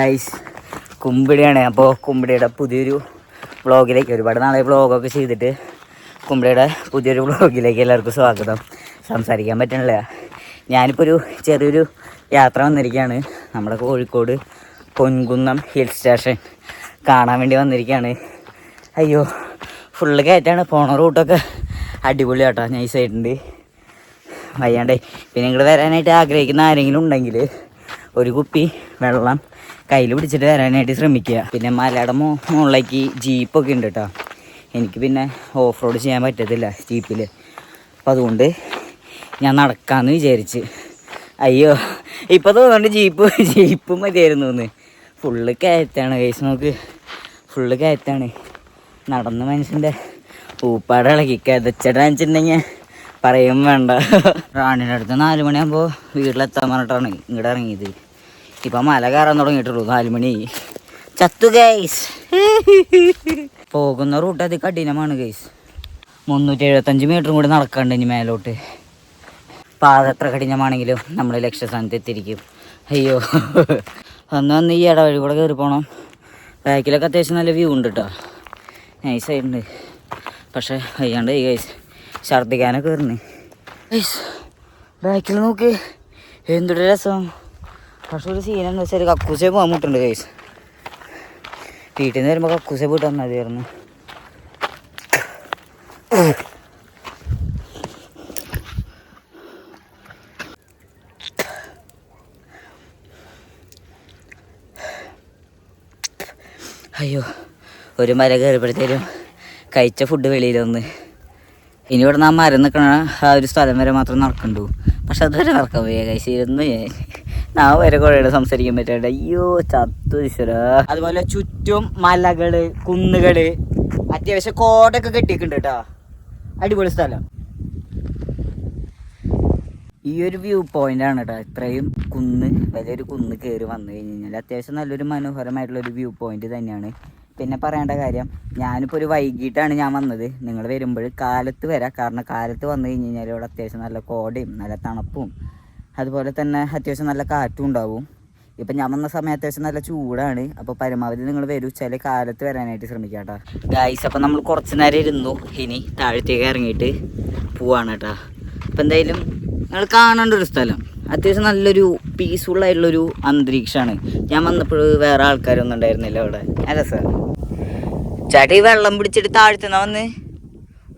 Guys കുമ്പിടിയാണ്. അപ്പോൾ കുമ്പിടിയുടെ പുതിയൊരു വ്ളോഗിലേക്ക് ഒരുപാട് നാളെ വ്ളോഗൊക്കെ ചെയ്തിട്ട് കുമ്പിടിയുടെ പുതിയൊരു വ്ളോഗിലേക്ക് എല്ലാവർക്കും സ്വാഗതം. സംസാരിക്കാൻ പറ്റണില്ല. ഞാനിപ്പോൾ ഒരു ചെറിയൊരു യാത്ര വന്നിരിക്കുകയാണ് നമ്മുടെ കോഴിക്കോട് പൊൻകുന്നം ഹിൽ സ്റ്റേഷൻ കാണാൻ വേണ്ടി വന്നിരിക്കുകയാണ് അയ്യോ ഫുള്ള് കയറ്റാണ്. പോണ റൂട്ടൊക്കെ അടിപൊളി കേട്ടോ നൈസായിട്ടുണ്ട് വയ്യാണ്ടേ. പിന്നെ ഇങ്ങോട്ട് വരാനായിട്ട് ആഗ്രഹിക്കുന്ന ആരെങ്കിലും ഉണ്ടെങ്കിൽ ഒരു കുപ്പി വെള്ളം കയ്യിൽ പിടിച്ചിട്ട് തരാനായിട്ട് ശ്രമിക്കുക. പിന്നെ മലയുടെ മുകളിലേക്ക് ജീപ്പൊക്കെ ഉണ്ട് കേട്ടോ എനിക്ക് പിന്നെ ഓഫ് റോഡ് ചെയ്യാൻ പറ്റത്തില്ല ജീപ്പിൽ അപ്പം അതുകൊണ്ട് ഞാൻ നടക്കാമെന്ന് വിചാരിച്ച്. അയ്യോ ഇപ്പം തോന്നുന്നുണ്ട് ജീപ്പ് ജീപ്പ് മതിയായിരുന്നു എന്ന്. ഫുള്ള് കയറ്റാണ് കേസ് നോക്ക്. ഫുള്ള് കയറ്റാണ്. നടന്ന മനുഷ്യന്റെ ഊപ്പാട് ഇളകി കിതച്ചിട്ട് വെച്ചിട്ടുണ്ടെങ്കിൽ പറയും വേണ്ട. റാണിന്റെ അടുത്ത് നാല് മണിയാകുമ്പോൾ വീട്ടിലെത്താൻ പറഞ്ഞിട്ടാണ് ഇങ്ങോട്ട് ഇറങ്ങിയത്. ഇപ്പം മല കയറാൻ തുടങ്ങിയിട്ടുള്ളൂ. നാല് മണി ചത്തു ഗൈസ് പോകുന്ന റൂട്ട് അത് കഠിനമാണ് ഗൈസ് മുന്നൂറ്റി എഴുപത്തഞ്ച് മീറ്ററും കൂടി നടക്കാണ്ട് ഇനി മേലോട്ട്. പാത എത്ര കഠിനമാണെങ്കിലും നമ്മൾ ലക്ഷ്യസ്ഥാനത്ത് എത്തിയിരിക്കും. അയ്യോ. അന്ന് വന്ന് ഈ ഇടവഴി കൂടെ കയറി പോകണം ബാക്കിലൊക്കെ അത്യാവശ്യം നല്ല വ്യൂ ഉണ്ട് കേട്ടോ നൈസായിട്ടുണ്ട് പക്ഷേ അയ്യാണ്ട് ഈ ഗൈസ് ഛർദ്ദിക്കാനൊക്കെ വരുന്നേ ബാക്കിൽ നോക്ക്. എന്തൊരു രസം. പക്ഷെ ഒരു സീനെന്ന് വെച്ചാൽ കക്കൂസേ പോകാൻ മുട്ടുണ്ട് ഗൈസ് വീട്ടിൽ നിന്ന് വരുമ്പോൾ കക്കൂസേ പോയിട്ട് വന്നാൽ മതിയായിരുന്നു അയ്യോ ഒരു മര കയറിയപ്പോഴത്തേലും കഴിച്ച ഫുഡ് വെളിയിൽ വന്ന് ഇനി ഇവിടെ നാം മരം നിൽക്കണ ആ ഒരു സ്ഥലം വരെ മാത്രം നടക്കണ്ടു. പക്ഷെ അതുവരെ നടക്കാൻ പോയി കഴിച്ചിരുന്നു ഞാൻ വരെ കുഴയുടെ സംസാരിക്കാൻ പറ്റാണ്ട് അയ്യോ ചത്തു ഈശ്വര. അതുപോലെ ചുറ്റും മലകൾ കുന്നുകൾ അത്യാവശ്യം കോടൊക്കെ കെട്ടിയിട്ടുണ്ട് കേട്ടോ അടിപൊളി സ്ഥലം. ഈ ഒരു വ്യൂ പോയിന്റ് ആണ് കേട്ടോ ഇത്രയും കുന്ന് വലിയൊരു കുന്ന് കയറി വന്നു കഴിഞ്ഞ് കഴിഞ്ഞാൽ അത്യാവശ്യം നല്ലൊരു മനോഹരമായിട്ടുള്ള ഒരു വ്യൂ പോയിന്റ് തന്നെയാണ്. പിന്നെ പറയേണ്ട കാര്യം ഞാനിപ്പോൾ ഒരു വൈകിട്ടാണ് ഞാൻ വന്നത്. നിങ്ങൾ വരുമ്പോൾ കാലത്ത് വരാം. കാരണം കാലത്ത് വന്നു കഴിഞ്ഞ് കഴിഞ്ഞാൽ ഇവിടെ അത്യാവശ്യം നല്ല കോടയും നല്ല തണുപ്പും അതുപോലെ തന്നെ അത്യാവശ്യം നല്ല കാറ്റും ഉണ്ടാവും. ഇപ്പം ഞാൻ വന്ന സമയം അത്യാവശ്യം നല്ല ചൂടാണ്. അപ്പോൾ പരമാവധി നിങ്ങൾ വരൂ. ചില കാലത്ത് വരാനായിട്ട് ശ്രമിക്കാം കേട്ടോ ഗായ്സ് അപ്പം നമ്മൾ കുറച്ച് നേരം ഇരുന്നു. ഇനി താഴത്തേക്ക് ഇറങ്ങിയിട്ട് പോവാണ് കേട്ടോ. അപ്പം എന്തായാലും നിങ്ങൾ കാണേണ്ട ഒരു സ്ഥലം. അത്യാവശ്യം നല്ലൊരു പീസ്ഫുൾ ആയിട്ടുള്ളൊരു അന്തരീക്ഷമാണ്. ഞാൻ വന്നപ്പോൾ വേറെ ആൾക്കാരൊന്നും ഉണ്ടായിരുന്നില്ല അവിടെ. അല്ല സാർ ചേട്ടാ ഈ വെള്ളം പിടിച്ചിട്ട് താഴ്ത്തുന്ന വന്ന്?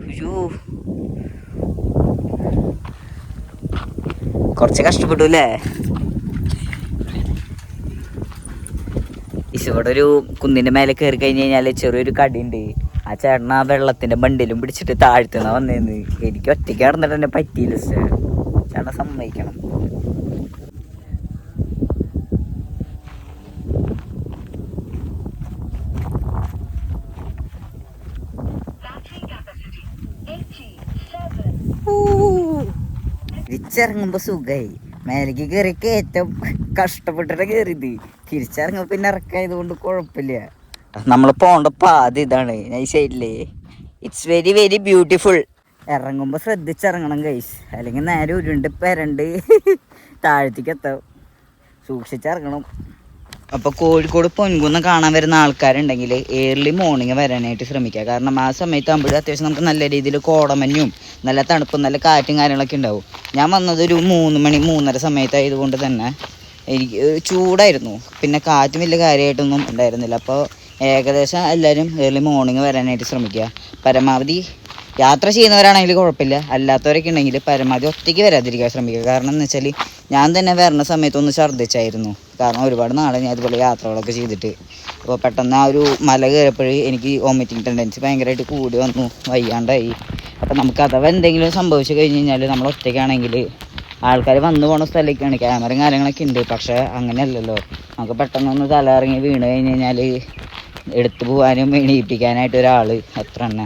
അയ്യോ. കുറച്ച് കഷ്ടപ്പെട്ടു അല്ലേ ഇവിടെ ഒരു കുന്നിന്റെ മേലെ കയറി കഴിഞ്ഞ് കഴിഞ്ഞാൽ ചെറിയൊരു കടിയുണ്ട്. ആ ചേട്ടൻ ആ വെള്ളത്തിന്റെ ബണ്ടിലും പിടിച്ചിട്ട് താഴ്ത്തുന്ന വന്നേന്ന്. എനിക്ക് ഒറ്റയ്ക്ക് നടന്നിട്ട് തന്നെ പറ്റിയില്ല ചേട്ടൻ സമ്മതിക്കണം. തിരിച്ചിറങ്ങുമ്പോ സുഖായി. മേലേക്ക് കയറി കയറ്റം. കഷ്ടപ്പെട്ടിട്ട് കയറിയത് തിരിച്ചിറങ്ങുമ്പോ പിന്നെ ഇറക്കായത് കൊണ്ട് കുഴപ്പമില്ല നമ്മൾ പോണ്ട പാത ഇതാണ്. നൈസായിട്ടില്ലേ ഇറ്റ്സ് വെരി വെരി ബ്യൂട്ടിഫുൾ ഇറങ്ങുമ്പോൾ ശ്രദ്ധിച്ചിറങ്ങണം കൈസ് അല്ലെങ്കിൽ നേരെ ഉരുണ്ട് പെരണ്ട് താഴത്തേക്ക് എത്താം. സൂക്ഷിച്ചിറങ്ങണം. അപ്പോൾ കോഴിക്കോട് പൊൻകുന്ന് കാണാൻ വരുന്ന ആൾക്കാരുണ്ടെങ്കിൽ ഏർലി മോർണിംഗ് വരാനായിട്ട് ശ്രമിക്കുക. കാരണം ആ സമയത്ത് ആകുമ്പോഴും അത്യാവശ്യം നമുക്ക് നല്ല രീതിയിൽ കോടമഞ്ഞും നല്ല തണുപ്പും നല്ല കാറ്റും കാര്യങ്ങളൊക്കെ ഉണ്ടാവും. ഞാൻ വന്നത് ഒരു മൂന്ന് മണി മൂന്നര സമയത്തായതുകൊണ്ട് തന്നെ എനിക്ക് ചൂടായിരുന്നു. പിന്നെ കാറ്റും വലിയ കാര്യമായിട്ടൊന്നും ഉണ്ടായിരുന്നില്ല. അപ്പോൾ ഏകദേശം എല്ലാവരും ഏർലി മോർണിംഗ് വരാനായിട്ട് ശ്രമിക്കുക. പരമാവധി യാത്ര ചെയ്യുന്നവരാണെങ്കിൽ കുഴപ്പമില്ല. അല്ലാത്തവരൊക്കെ ഉണ്ടെങ്കിൽ പരമാവധി ഒറ്റയ്ക്ക് വരാതിരിക്കാൻ ശ്രമിക്കുക. കാരണം എന്ന് വെച്ചാൽ ഞാൻ തന്നെ വരുന്ന സമയത്തൊന്ന് ഛർദ്ദിച്ചായിരുന്നു. കാരണം ഒരുപാട് നാളെ ഞാൻ ഇതുപോലെ യാത്രകളൊക്കെ ചെയ്തിട്ട്. അപ്പോൾ പെട്ടെന്ന് ആ ഒരു മല കയറിയപ്പോഴേ എനിക്ക് വോമിറ്റിംഗ് ടെൻഡൻസി ഭയങ്കരമായിട്ട് കൂടി വന്നു. വയ്യാണ്ടായി. അപ്പോൾ നമുക്ക് അഥവാ എന്തെങ്കിലും സംഭവിച്ചു കഴിഞ്ഞ് കഴിഞ്ഞാൽ നമ്മൾ ഒറ്റയ്ക്കാണെങ്കിൽ ആൾക്കാർ വന്നു പോണ സ്ഥലമൊക്കെയാണ് ക്യാമറയും കാര്യങ്ങളൊക്കെ ഉണ്ട്. പക്ഷേ അങ്ങനെയല്ലല്ലോ. നമുക്ക് പെട്ടെന്നൊന്ന് ഇറങ്ങി വീണ് കഴിഞ്ഞ് കഴിഞ്ഞാൽ എടുത്തു പോകാനും എണീപ്പിക്കാനായിട്ട് ഒരാൾ എത്ര എണ്ണ.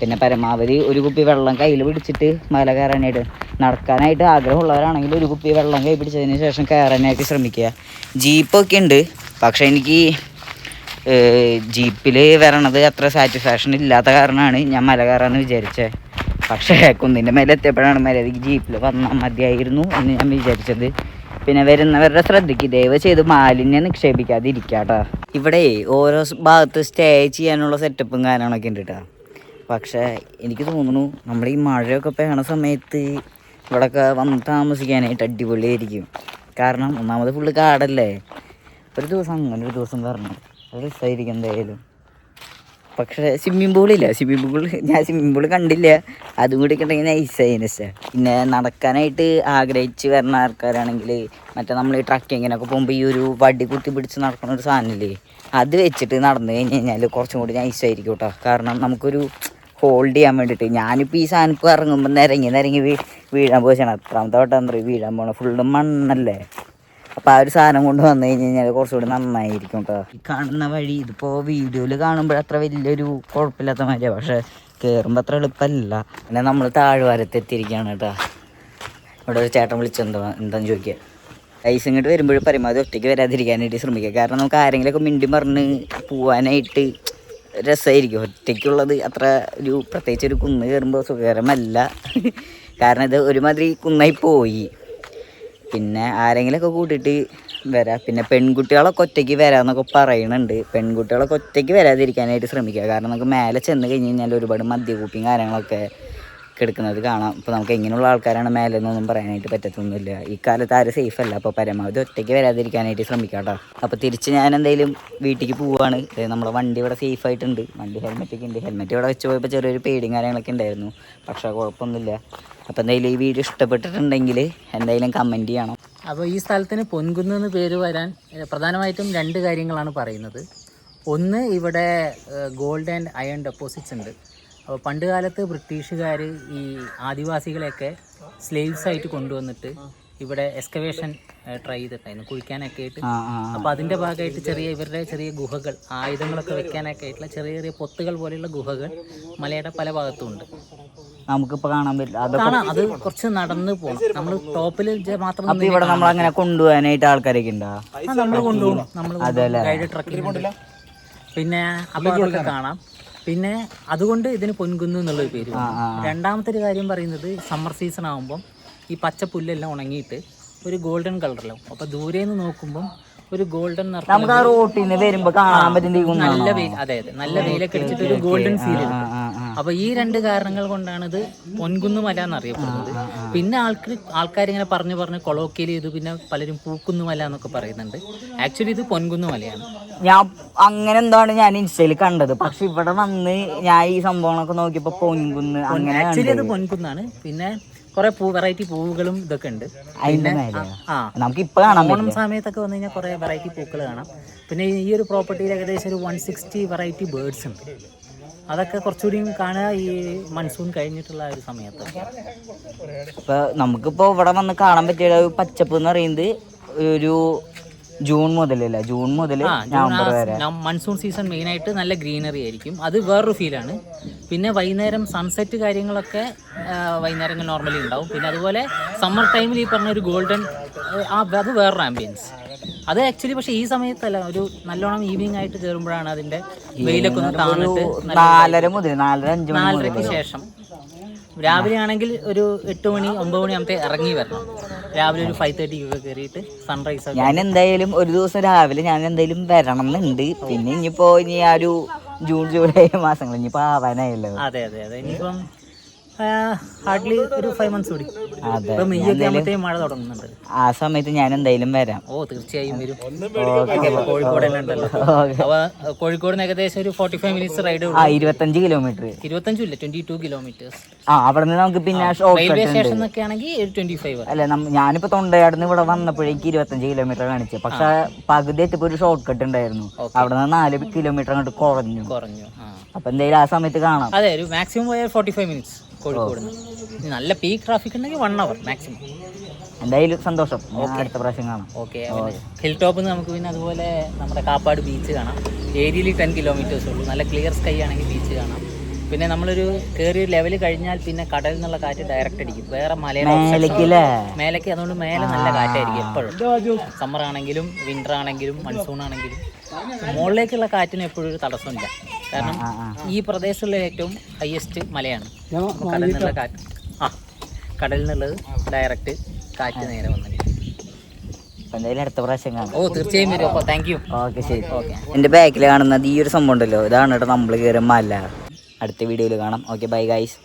പിന്നെ പരമാവധി ഒരു കുപ്പി വെള്ളം കയ്യിൽ പിടിച്ചിട്ട് മല കയറാനായിട്ട് നടക്കാനായിട്ട് ആഗ്രഹമുള്ളവരാണെങ്കിൽ ഒരു കുപ്പി വെള്ളം കൈ പിടിച്ചതിന് ശേഷം കയറാനായിട്ട് ശ്രമിക്കുക. ജീപ്പൊക്കെ ഉണ്ട്. പക്ഷേ എനിക്ക് ജീപ്പിൽ വരണത് അത്ര സാറ്റിസ്ഫാക്ഷൻ ഇല്ലാത്ത കാരണമാണ് ഞാൻ മല കയറാമെന്ന് വിചാരിച്ചത് പക്ഷേ കുന്നിന്റെ മേലെ എത്തിയപ്പോഴാണ് മര്യാദയ്ക്ക് ജീപ്പിൽ വന്നാൽ മതിയായിരുന്നു എന്ന് ഞാൻ വിചാരിച്ചത്. പിന്നെ വരുന്നവരുടെ ശ്രദ്ധയ്ക്ക് ദയവ് ചെയ്ത് മാലിന്യം നിക്ഷേപിക്കാതിരിക്കാട്ടോ. ഇവിടെ ഓരോ ഭാഗത്ത് സ്റ്റേ ചെയ്യാനുള്ള സെറ്റപ്പും കാര്യങ്ങളൊക്കെ ഉണ്ട് കേട്ടോ പക്ഷേ എനിക്ക് തോന്നുന്നു നമ്മുടെ ഈ മഴയൊക്കെ പെയ്യണ സമയത്ത് ഇവിടെയൊക്കെ വന്ന് താമസിക്കാനായിട്ട് അടിപൊളിയായിരിക്കും. കാരണം ഒന്നാമത് ഫുള്ള് കാടല്ലേ? ഒരു ദിവസം അങ്ങനെ ഒരു ദിവസം പറഞ്ഞു അത് രസമായിരിക്കും എന്തായാലും. പക്ഷേ സ്വിമ്മിംഗ് പൂളില്ല സ്വിമ്മിംഗ് പൂൾ ഞാൻ സ്വിമ്മിംഗ് പൂൾ കണ്ടില്ല. അതും കൂടി ഉണ്ടെങ്കിൽ നൈസായിന് സാർ പിന്നെ നടക്കാനായിട്ട് ആഗ്രഹിച്ച് വരുന്ന ആൾക്കാരാണെങ്കിൽ മറ്റേ നമ്മൾ ഈ ട്രക്കിങ്ങിനൊക്കെ പോകുമ്പോൾ ഈ ഒരു വടി കുത്തി പിടിച്ച് നടക്കുന്ന ഒരു സാധനമില്ലേ? അത് വെച്ചിട്ട് നടന്നു കഴിഞ്ഞ് കഴിഞ്ഞാൽ കുറച്ചും കൂടി നൈസായിരിക്കും കേട്ടോ കാരണം നമുക്കൊരു ഹോൾഡ് ചെയ്യാൻ വേണ്ടിയിട്ട് ഞാനിപ്പോൾ ഈ സാധനം ഇപ്പോൾ ഇറങ്ങുമ്പോൾ നിരങ്ങി നിരങ്ങി വീഴാൻ പോയിച്ചാണ് അത്രാമത്തെ വട്ടം വീഴാൻ പോകണം ഫുള്ള് മണ്ണല്ലേ? അപ്പോൾ ആ ഒരു സാധനം കൊണ്ട് വന്നു കഴിഞ്ഞ് കഴിഞ്ഞാൽ കുറച്ചുകൂടി നന്നായിരിക്കും കേട്ടോ ഈ കാണുന്ന വഴി ഇതിപ്പോൾ വീഡിയോയിൽ കാണുമ്പോൾ അത്ര വലിയൊരു കുഴപ്പമില്ലാത്ത മാതിരിയാണ് പക്ഷേ കയറുമ്പോൾ അത്ര എളുപ്പമല്ല. പിന്നെ നമ്മൾ താഴ്വാരത്ത് എത്തിയിരിക്കുകയാണ് കേട്ടോ ഇവിടെ ഒരു ചേട്ടൻ വിളിച്ചെന്തോ എന്താന്ന് ചോദിക്കുക ഐസ് ഇങ്ങോട്ട് വരുമ്പോഴും പരമാവധി ഒറ്റയ്ക്ക് വരാതിരിക്കാനായിട്ട് ശ്രമിക്കുക കാരണം നമുക്ക് ആരെങ്കിലുമൊക്കെ മിണ്ടി പറഞ്ഞ് പോവാനായിട്ട് രസമായിരിക്കും ഒറ്റയ്ക്കുള്ളത് അത്ര ഒരു പ്രത്യേകിച്ച് ഒരു കുന്ന് കയറുമ്പോൾ സുഖകരമല്ല. കാരണം ഇത് ഒരുമാതിരി കുന്നായി പോയി. പിന്നെ ആരെങ്കിലുമൊക്കെ കൂട്ടിയിട്ട് വരാം. പിന്നെ പെൺകുട്ടികളൊക്കെ ഒറ്റയ്ക്ക് വരാമെന്നൊക്കെ പറയുന്നുണ്ട് പെൺകുട്ടികളൊക്കെ ഒറ്റയ്ക്ക് വരാതിരിക്കാനായിട്ട് ശ്രമിക്കുക. കാരണം നമുക്ക് മേലെ ചെന്ന് കഴിഞ്ഞ് കഴിഞ്ഞാൽ ഒരുപാട് മദ്യകൂപ്പിയും കാര്യങ്ങളൊക്കെ കിടക്കുന്നത് കാണാം. ഇപ്പോൾ നമുക്ക് എങ്ങനെയുള്ള ആൾക്കാരാണ് മേലെന്നൊന്നും പറയാനായിട്ട് പറ്റത്തൊന്നുമില്ല. ഈ കാലത്ത് ആരും സേഫ് അല്ല. അപ്പോൾ പരമാവധി ഒറ്റയ്ക്ക് വരാതിരിക്കാനായിട്ട് ശ്രമിക്കാം കേട്ടോ അപ്പോൾ തിരിച്ച് ഞാൻ എന്തെങ്കിലും വീട്ടിലേക്ക് പോവുകയാണ് നമ്മുടെ വണ്ടി ഇവിടെ സേഫ് ആയിട്ടുണ്ട്. വണ്ടി ഹെൽമെറ്റ് ഒക്കെ ഉണ്ട്. ഹെൽമെറ്റ് ഇവിടെ വെച്ച് പോയപ്പോൾ ചെറിയൊരു പേടിയും കാര്യങ്ങളൊക്കെ ഉണ്ടായിരുന്നു. പക്ഷേ കുഴപ്പമൊന്നുമില്ല. അപ്പോൾ എന്തായാലും ഈ വീഡിയോ ഇഷ്ടപ്പെട്ടിട്ടുണ്ടെങ്കിൽ എന്തെങ്കിലും കമന്റ് ചെയ്യണം. അപ്പോൾ ഈ സ്ഥലത്തിന് പൊൻകുന്ന് എന്ന് പേര് വരാൻ പ്രധാനമായിട്ടും രണ്ട് കാര്യങ്ങളാണ് പറയുന്നത്. ഒന്ന് ഇവിടെ ഗോൾഡ് ആൻഡ് അയൺ ഡെപ്പോസിറ്റ്സ് ഉണ്ട്. അപ്പോൾ പണ്ട് കാലത്ത് ബ്രിട്ടീഷുകാർ ഈ ആദിവാസികളെയൊക്കെ സ്ലേവ്സ് ആയിട്ട് കൊണ്ടുവന്നിട്ട് ഇവിടെ എക്സ്കവേഷൻ ട്രൈ ചെയ്തിട്ടായിരുന്നു കുഴിക്കാനൊക്കെ ആയിട്ട്. അപ്പോൾ അതിന്റെ ഭാഗമായിട്ട് ചെറിയ ഇവരുടെ ചെറിയ ഗുഹകൾ ആയുധങ്ങളൊക്കെ വെക്കാനൊക്കെ ആയിട്ടുള്ള ചെറിയ ചെറിയ പൊത്തുകൾ പോലെയുള്ള ഗുഹകൾ മലയുടെ പല ഭാഗത്തും ഉണ്ട് നമുക്കിപ്പോൾ കാണാൻ പറ്റില്ല. കാണാം. അത് കുറച്ച് നടന്ന് പോകണം നമ്മൾ ടോപ്പിൽ മാത്രം ഇവിടെ നമ്മൾ അങ്ങനെ കൊണ്ടുപോകാനായിട്ട് ആൾക്കാരൊക്കെ ഉണ്ടോ നമ്മൾ കൊണ്ടുപോകണം നമ്മൾ ഗൈഡ് ട്രക്കിൽ പിന്നെ അപ്പോൾ കാണാം. പിന്നെ അതുകൊണ്ട് ഇതിന് പൊൻകുന്നു എന്നുള്ളൊരു പേര് രണ്ടാമത്തെ ഒരു കാര്യം പറയുന്നത് സമ്മർ സീസൺ ആകുമ്പം ഈ പച്ച പുല്ലെല്ലാം ഉണങ്ങിയിട്ട് ഒരു ഗോൾഡൻ കളറിലാവും അപ്പൊ ദൂരെ നിന്ന് നോക്കുമ്പോൾ ഒരു ഗോൾഡൻ നമുക്ക് ആ റോട്ടിൽ നിന്ന് വരുമ്പോൾ കാണാൻ പറ്റുന്ന നല്ല വെയിൽ അതെ അതെ നല്ല വെയിലൊക്കെ അടിച്ചിട്ട് ഒരു ഗോൾഡൻ ഫീൽ ആ, ആ, ആ. അപ്പൊ ഈ രണ്ട് കാരണങ്ങൾ കൊണ്ടാണ് ഇത് പൊൻകുന്നു മല എന്നറിയപ്പെടുന്നത് പിന്നെ ആൾക്ക് ആൾക്കാർ ഇങ്ങനെ പറഞ്ഞു പറഞ്ഞ് കൊളോക്കിയൽ ചെയ്തു പിന്നെ പലരും പൂക്കുന്നു മല എന്നൊക്കെ പറയുന്നുണ്ട്. ആക്ച്വലി ഇത് പൊൻകുന്നു മലയാണ് ഞാൻ അങ്ങനെ എന്താണ് ഞാൻ ഇൻസ്റ്റയിൽ കണ്ടത്. പക്ഷെ ഇവിടെ വന്ന് ഞാൻ ഈ സംഭവങ്ങളൊക്കെ നോക്കിയപ്പോ പൊൻകുന്ന് അങ്ങനെ ആക്ച്വലി അത് പൊൻകുന്നാണ്. പിന്നെ കുറെ പൂ വെറൈറ്റി പൂവുകളും ഇതൊക്കെ ഉണ്ട്. അതിന്റെ നമുക്ക് ഇപ്പൊ കാണാം ഓണം സമയത്തൊക്കെ വന്നു കഴിഞ്ഞാൽ കുറെ വെറൈറ്റി പൂക്കൾ കാണാം. പിന്നെ ഈ ഒരു പ്രോപ്പർട്ടിയിൽ ഏകദേശം ഒരു വൺ സിക്സ്റ്റി വെറൈറ്റി ബേർഡ്സ് ഉണ്ട്. അതൊക്കെ കുറച്ചുകൂടി കാണുക ഈ മൺസൂൺ കഴിഞ്ഞിട്ടുള്ള ഒരു സമയത്ത്. ഇപ്പൊ നമുക്കിപ്പോ ഇവിടെ വന്ന് കാണാൻ പറ്റിയ ഒരു പച്ചപ്പ് എന്ന് പറയുന്നത് ഒരു ജൂൺ മുതലല്ല? ജൂൺ മുതൽ ആ നവംബർ വരെ. മൺസൂൺ സീസൺ മെയിനായിട്ട് നല്ല ഗ്രീനറി ആയിരിക്കും. അത് വേറൊരു ഫീലാണ് പിന്നെ വൈകുന്നേരം സൺസെറ്റ് കാര്യങ്ങളൊക്കെ വൈകുന്നേരങ്ങൾ നോർമലി ഉണ്ടാവും. പിന്നെ അതുപോലെ സമ്മർ ടൈമിൽ ഈ പറഞ്ഞ ഒരു ഗോൾഡൻ അത് വേറൊരു ആംബിയൻസ് അത് ആക്ച്വലി പക്ഷേ ഈ സമയത്തല്ല ഒരു നല്ലോണം ഈവനിങ് ആയിട്ട് കയറുമ്പോഴാണ് അതിന്റെ വെയിലൊക്കെ ഒന്ന് താന്നിട്ട് നാലര മുതൽ നാലര അഞ്ച് നാലരയ്ക്ക് ശേഷം. രാവിലെ ആണെങ്കിൽ ഒരു എട്ട് മണി ഒമ്പത് മണി ആകുമ്പോൾ ഇറങ്ങി വരണം. രാവിലെ ഒരു ഫൈവ് തേർട്ടിക്കൊക്കെ കയറിയിട്ട് സൺറൈസ് ഞാൻ എന്തായാലും ഒരു ദിവസം രാവിലെ ഞാൻ എന്തായാലും വരണം എന്നുണ്ട് പിന്നെ ഇനിയിപ്പോ ഇനി ആ ഒരു ജൂൺ ജൂലൈ മാസങ്ങൾ ഇനിയിപ്പോ ആവാനായല്ലോ. അതെ അതെ അതെ. ഇനിയിപ്പം ഹാർഡ്ലി ഒരു ഫൈവ് മന്ത്സ് കൂടി അതെ. ഇപ്പൊ മെയ് ആകുമ്പോഴത്തേക്കും മഴ തുടങ്ങുന്നുണ്ട്. ആ സമയത്ത് ഞാൻ എന്തായാലും വരാം. ഓ തീർച്ചയായും വരും. കോഴിക്കോട് തന്നെ ഉണ്ടല്ലോ. അപ്പൊ കോഴിക്കോട് ഏകദേശം ഒരു ഫോർട്ടി ഫൈവ് മിനിറ്റ്സ് റൈഡ് ആ ഇരുപത്തഞ്ച് കിലോമീറ്റർ ഇരുപത്തഞ്ചും ഇല്ല ട്വന്റി ടു കിലോമീറ്റേഴ്സ് ആ അവിടെ നിന്ന് നമുക്ക് പിന്നെ റെയിൽവേ സ്റ്റേഷൻ എന്നൊക്കെ ആണെങ്കിൽ ട്വന്റി ഫൈവ് അല്ല ഞാനിപ്പോ തൊണ്ടയാടുന്ന് ഇവിടെ വന്നപ്പോഴേക്ക് ഇരുപത്തഞ്ച് കിലോമീറ്റർ കാണിച്ചു. പക്ഷെ പകുതി എത്തിയപ്പോ ഒരു ഷോർട്ട് കട്ട് ഉണ്ടായിരുന്നു. അവിടെ നിന്ന് നാല് കിലോമീറ്റർ അങ്ങോട്ട് കുറഞ്ഞു. കുറഞ്ഞു ആ. അപ്പൊ എന്തായാലും ആ സമയത്ത് കാണാം. അതെ ഒരു മാക്സിമം പോയാൽ ഫോർട്ടി ഫൈവ് മിനിറ്റ്സ് കോഴിക്കോട് നല്ല പീക്ക് ട്രാഫിക് ഉണ്ടെങ്കിൽ വൺ അവർ മാക്സിമം എന്തായാലും സന്തോഷം. അടുത്ത പ്രാവശ്യം കാണാം. ഓക്കെ. ഹിൽ നിന്ന് നമുക്ക് പിന്നെ അതുപോലെ നമ്മുടെ കാപ്പാട് ബീച്ച് കാണാം. ഏരിയയിൽ ടെൻ കിലോമീറ്റേഴ്സ് ഉള്ളൂ. നല്ല ക്ലിയർ സ്കൈ ആണെങ്കിൽ ബീച്ച് കാണാം. പിന്നെ നമ്മളൊരു കയറിയ ലെവൽ കഴിഞ്ഞാൽ പിന്നെ കടലിൽ നിന്നുള്ള കാറ്റ് ഡയറക്റ്റ് അടിക്കും. വേറെ മേലേക്കില്ലേ മേലേക്ക് അതുകൊണ്ട് മേലെ നല്ല കാറ്റായിരിക്കും എപ്പോഴും. സമ്മർ ആണെങ്കിലും വിന്റർ ആണെങ്കിലും മൺസൂൺ ആണെങ്കിലും. മുകളിലേക്കുള്ള കാറ്റിന് എപ്പോഴും ഒരു തടസ്സമില്ല. കാരണം ഈ പ്രദേശത്തുള്ള ഏറ്റവും ഹയസ്റ്റ് മലയാണ്. കടലിൽ നിന്നുള്ള കാറ്റ് ആ കടലിൽ നിന്നുള്ളത് ഡയറക്റ്റ് കാറ്റ് നേരെ വന്നു എന്തായാലും അടുത്ത പ്രാവശ്യം കാണാം. ഓ തീർച്ചയായും വരും. അപ്പോൾ താങ്ക് യു ഓക്കെ ശരി. എന്റെ ബാക്കിൽ കാണുന്നത് ഈ ഒരു സംഭവം ഉണ്ടല്ലോ. ഇതാണ് കേട്ടോ നമ്മൾ കയറുമ്പോൾ അല്ല അടുത്ത വീഡിയോയിൽ കാണാം. Okay bye guys